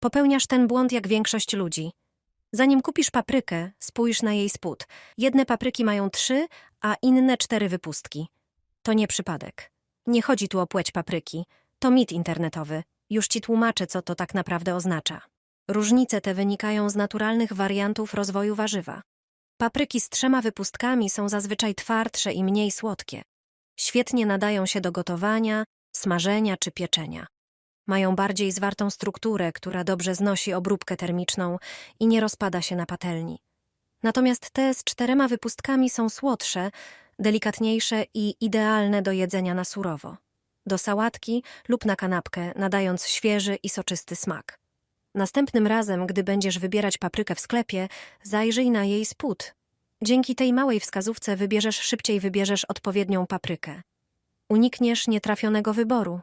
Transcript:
Popełniasz ten błąd jak większość ludzi. Zanim kupisz paprykę, spójrz na jej spód. Jedne papryki mają trzy, a inne cztery wypustki. To nie przypadek. Nie chodzi tu o płeć papryki. To mit internetowy. Już ci tłumaczę, co to tak naprawdę oznacza. Różnice te wynikają z naturalnych wariantów rozwoju warzywa. Papryki z trzema wypustkami są zazwyczaj twardsze i mniej słodkie. Świetnie nadają się do gotowania, smażenia czy pieczenia. Mają bardziej zwartą strukturę, która dobrze znosi obróbkę termiczną i nie rozpada się na patelni. Natomiast te z czterema wypustkami są słodsze, delikatniejsze i idealne do jedzenia na surowo. Do sałatki lub na kanapkę, nadając świeży i soczysty smak. Następnym razem, gdy będziesz wybierać paprykę w sklepie, zajrzyj na jej spód. Dzięki tej małej wskazówce wybierzesz szybciej wybierzesz odpowiednią paprykę. Unikniesz nietrafionego wyboru.